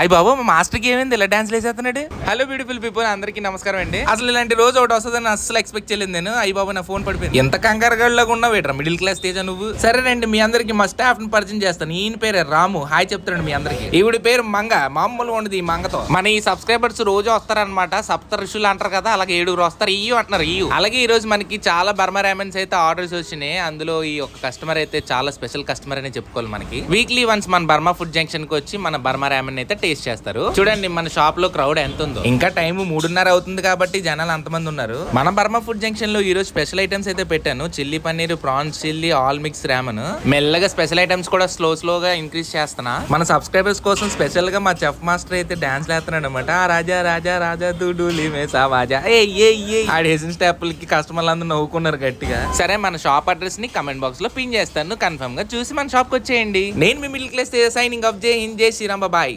అయ్యి బాబు మా మాస్టర్కి ఏమైంది? ఇలా డాన్స్ వేసేస్తున్నాడు హలో బ్యూటిఫుల్ పీపుల్ అందరికీ నమస్కారం అండి. అసలు ఇలాంటి రోజు ఒకటి వస్తుందని అసలు ఎక్స్పెక్ట్ చేయలేదు నేను. అయ్యి బాబు నా ఫోన్ పడిపోయింది. ఎంత కంగారు గడిలాగా ఉన్నావు వేట్రా మిడిల్ క్లాస్ తేజ నువ్వు. సరేనండి మీ అందరికి మా స్టాఫ్ని పరిచయం చేస్తాను. ఈయన పేరే రాము. హాయ్ చెప్తాడు మీ అందరికి. ఈవిడ పేరు మంగ. మామూలు ఉండదు ఈ మంగతో. మన ఈ సబ్స్క్రైబర్స్ రోజు వస్తారనమాట సప్త ఋషులు అంటారు కదా అలాగే ఏడుగురు వస్తారు. ఇయ్యు అంటున్నారు ఇయ్యు. అలాగే ఈ రోజు మనకి చాలా బర్మా ర్యామెన్స్ అయితే ఆర్డర్స్ వచ్చినాయి. అందులో ఈ ఒక కస్టమర్ అయితే చాలా స్పెషల్ కస్టమర్ అనే చెప్పుకోవాలి మనకి. వీక్లీ వన్స్ మన బర్మా ఫుడ్ జంక్షన్కి వచ్చి మన బర్మా ర్యామెన్ అయితే టేస్ట్ చేస్తారు. చూడండి మన షాప్లో క్రౌడ్ ఎంత ఉందో ఇంకా టైం మూడున్నర అవుతుంది కాబట్టి జనాలు అంతమంది ఉన్నారు. మన బర్మ ఫుడ్ జంక్షన్లో ఈ రోజు స్పెషల్ ఐటమ్స్ అయితే పెట్టాను. Chilli paneer prawns chilli all mix ramen మెల్లగా స్పెషల్ ఐటమ్స్ కూడా స్లో స్లోగా ఇంక్రీజ్ చేస్తున్నా. మన సబ్స్క్రైబర్స్ కోసం స్పెషల్గా మా చెఫ్ మాస్టర్ అయితే డాన్స్ లేస్తున్నాడు అనమాట రాజా రాజా రాజా దుడులి మేసా వాజా. ఏ ఏ ఏ ఆడేసిన స్టెప్పులకి కస్టమర్లు అందరూ నవ్వుకున్నారు గట్టిగా. సరే మన షాప్ అడ్రస్ని కమెంట్ బాక్స్లో పిన్ చేస్తాను. కన్ఫర్మ్గా చూసి మన షాప్కి వచ్చేయండి. నేను మీ middle class signing off Jai Hind Jai Sriram bye